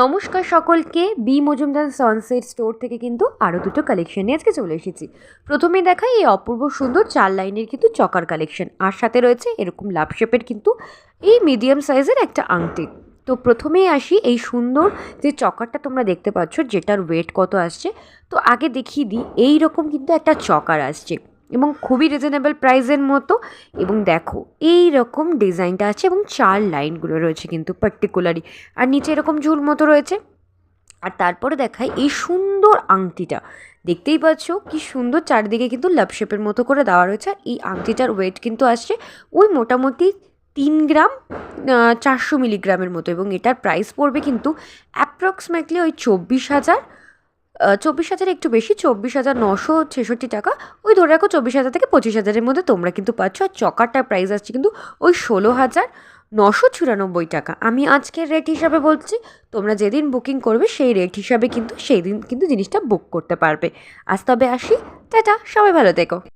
নমস্কার সকলকে, B Majumdar sunset store থেকে কিন্তু আরও দুটো কালেকশন নিয়ে আজকে চলে এসেছি। প্রথমে দেখাই এই অপূর্ব সুন্দর চার লাইনের কিন্তু চকার কালেকশন আর সাথে রয়েছে এরকম লাভ শেপের কিন্তু এই মিডিয়াম সাইজের একটা আংটি। তো প্রথমেই আসি এই সুন্দর যে চকারটা তোমরা দেখতে পাচ্ছ, যেটার ওয়েট কত আসছে, তো আগে দেখিয়ে দিই এই রকম কিন্তু একটা চকার আসছে। এবং খুবই রিজনেবল প্রাইসের মতো। এবং দেখো এই রকম ডিজাইনটা আছে এবং চার লাইনগুলো রয়েছে কিন্তু পার্টিকুলারই আর নিচে এরকম ঝুল মতো রয়েছে। আর তারপরে দেখায় এই সুন্দর আংটিটা। দেখতেই পাচ্ছ কি সুন্দর চারদিকে কিন্তু লাভ শেপের মতো করে দেওয়া রয়েছে। এই আংটিটার ওয়েট কিন্তু আসছে ওই মোটামুটি তিন গ্রাম চারশো মিলিগ্রামের মতো। এবং এটার প্রাইস পড়বে কিন্তু অ্যাপ্রক্সিমেটলি ওই চব্বিশ হাজার। চব্বিশ হাজার একটু বেশি, চব্বিশ হাজার নশো ছেষট্টি টাকা। ওই ধরে রাখো, চব্বিশ হাজার থেকে পঁচিশ হাজারের মধ্যে তোমরা কিন্তু পাচ্ছ। আর চকারটার প্রাইস আসছে কিন্তু ওই ষোলো হাজার নশো চুরানব্বই টাকা। আমি আজকের রেট হিসাবে বলছি, তোমরা যেদিন বুকিং করবে, সেই রেট হিসাবে কিন্তু সেই দিন কিন্তু জিনিসটা বুক করতে পারবে। আজ তবে আসি, টাটা, সবাই ভালো থেকো।